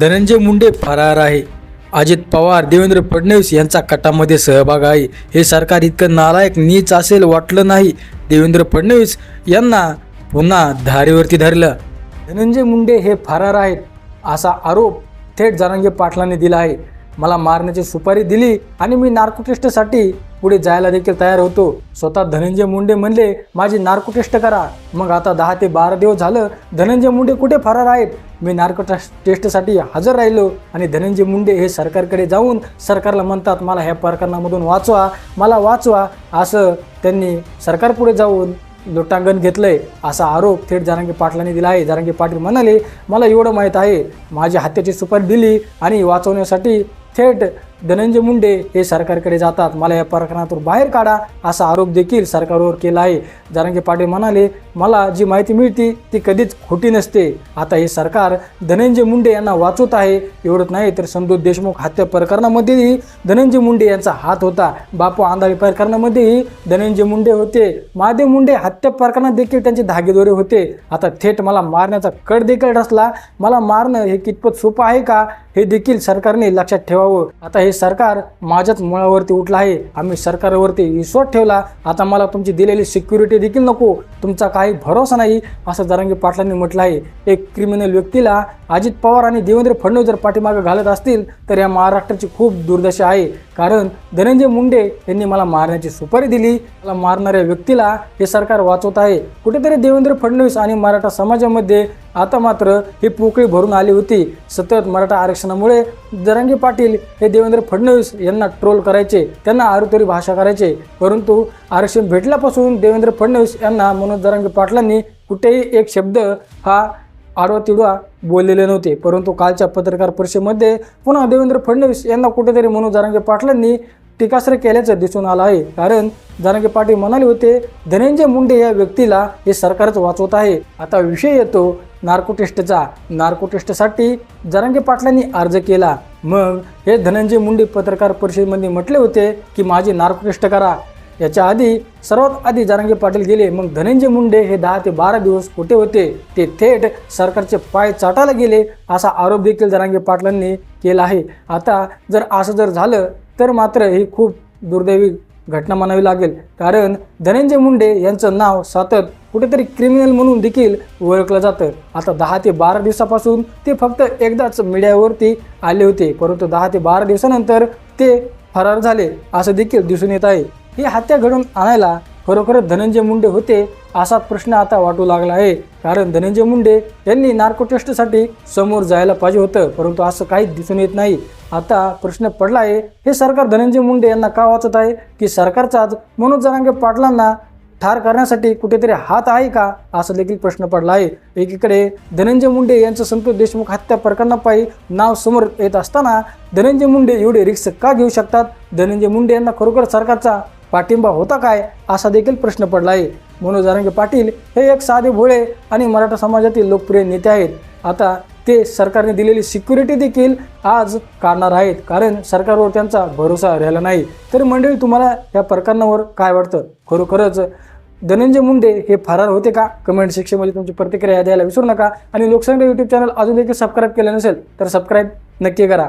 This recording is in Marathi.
धनंजय मुंडे फरार आहे. अजित पवार देवेंद्र फडणवीस यांचा कटामध्ये सहभाग आहे. हे सरकार इतकं नालायक नीच असेल वाटलं नाही. देवेंद्र फडणवीस यांना पुन्हा धारेवरती धरलं. धनंजय मुंडे हे फरार आहेत असा आरोप थेट जरांगे पाटलांनी दिला आहे. मला मारण्याची सुपारी दिली आणि मी नार्कोटेस्टसाठी पुढे जायला देखील तयार होतो. स्वतः धनंजय मुंडे म्हणले माझी नार्को टेस्ट करा. मग आता दहा ते बारा दिवस झालं धनंजय मुंडे कुठे फरार आहेत? मी नार्को टेस्टसाठी हजर राहिलो आणि धनंजय मुंडे हे सरकारकडे जाऊन सरकारला म्हणतात मला ह्या प्रकरणामधून वाचवा मला वाचवा. असं त्यांनी सरकारपुढे जाऊन लोटांगण घेतलंय असा आरोप थेट जारंगी पाटलांनी दिला आहे. जारंगी पाटील म्हणाले मला एवढं माहीत आहे माझी हत्याची सुपारी दिली आणि वाचवण्यासाठी थेट धनंजय मुंडे हे सरकारकडे जातात. मला या प्रकरणातून बाहेर काढा असा आरोप देखील सरकारवर केला आहे. जारंगे पाटील म्हणाले मला जी माहिती मिळते ती कधीच खोटी नसते. आता हे सरकार धनंजय मुंडे यांना वाचवत आहे. एवढंच नाही तर संतोष देशमुख हत्या प्रकरणामध्येही धनंजय मुंडे यांचा हात होता. बापू आंधळी प्रकरणामध्येही धनंजय मुंडे होते. महादेव मुंडे हत्या प्रकरणात देखील त्यांचे धागेदोरे होते. आता थेट मला मारण्याचा कड देखील रचला. मला मारणं हे कितपत सोपं आहे का? हे देखील सरकारने लक्षात ठेवावं. आता हे सरकार माझ्याच मुळावरती उठलं आहे. आम्ही सरकारवरती विश्वास ठेवला. आता मला तुमची दिलेली सिक्युरिटी देखील नको. तुमचा काही भरोसा नाही असं जरांगी पाटलांनी म्हटलं आहे. एक क्रिमिनल व्यक्तीला अजित पवार आणि देवेंद्र फडणवीस जर पाठीमागं घालत असतील तर या महाराष्ट्राची खूप दुर्दशा आहे. कारण धनंजय मुंडे यांनी मला मारण्याची सुपारी दिली. मला मारणाऱ्या व्यक्तीला हे सरकार वाचवत आहे. कुठेतरी देवेंद्र फडणवीस आणि मराठा समाजामध्ये आता मात्र ही पोकळी भरून आली होती. सतत मराठा आरक्षणामुळे जरांगे पाटील हे देवेंद्र फडणवीस यांना ट्रोल करायचे. त्यांना आरुतरी भाषा करायचे. परंतु आरक्षण भेटल्यापासून देवेंद्र फडणवीस यांना मनोज जरांगे पाटलांनी कुठेही एक शब्द हा आडवा तिडवा बोललेले नव्हते परंतु कालच्या पत्रकार परिषदेमध्ये पुन्हा देवेंद्र फडणवीस यांना कुठेतरी मनोज जरांगे पाटलांनी टीकास्त्र केल्याचं दिसून आलं आहे. कारण जरांगे पाटील म्हणाले होते धनंजय मुंडे या व्यक्तीला हे सरकारच वाचवत आहे. आता विषय येतो नार्को टेस्टचा नार्को टेस्टसाठी जरांगे पाटलांनी अर्ज केला. मग हे धनंजय मुंडे पत्रकार परिषदेमध्ये म्हटले होते की माझी नार्को टेस्ट करा. याच्या आधी सर्वात आधी जरांगे पाटील गेले मग धनंजय मुंडे हे दहा ते बारा दिवस कुठे होते ते थेट सरकारचे पाय चाटायला गेले असा आरोप देखील जरांगे पाटलांनी केला आहे. आता जर असं जर झालं तर मात्र ही खूप दुर्दैवी घटना म्हणावी लागेल. कारण धनंजय मुंडे यांचं नाव सतत कुठेतरी क्रिमिनल म्हणून देखील ओळखलं जातं. आता दहा ते बारा दिवसापासून ते फक्त एकदाच मीडियावरती आले होते परंतु दहा ते बारा दिवसानंतर ते फरार झाले असं देखील दिसून येत आहे. ही हत्या घडून आणायला खरोखरच धनंजय मुंडे होते असा प्रश्न आता वाटू लागला आहे. कारण धनंजय मुंडे यांनी नार्को टेस्टसाठी समोर जायला पाहिजे होतं परंतु असं काहीच दिसून येत नाही. आता प्रश्न पडला आहे हे सरकार धनंजय मुंडे यांना का वाचत आहे? की सरकारचाच मनोज जरांगे पाटलांना ठार करण्यासाठी कुठेतरी हात आहे का? असा देखील प्रश्न पडला आहे. एकीकडे धनंजय मुंडे यांचं संतोष देशमुख हत्या प्रकरणापायी नाव समोर येत असताना धनंजय मुंडे एवढे रिक्स का घेऊ शकतात? धनंजय मुंडे यांना खरोखर सरकारचा पाठिंबा होता काय असा देखील प्रश्न पडला आहे मनोज जारंगे पाटील हे एक साधे भोळे आणि मराठा समाजातील लोकप्रिय नेते आहेत. आता ते सरकारने दिलेली सिक्युरिटी देखील आज काढणार आहेत. कारण सरकारवर त्यांचा भरोसा राहिला नाही. तर मंडळी तुम्हाला या प्रकरणावर काय वाटतं? खरोखरच धनंजय मुंडे हे फरार होते का? कमेंट सेक्शनमध्ये तुमची प्रतिक्रिया द्यायला विसरू नका. आणि लोकसंख्या यूट्यूब चॅनल अजून देखील सबस्क्राईब केलं नसेल तर सबस्क्राईब नक्की करा.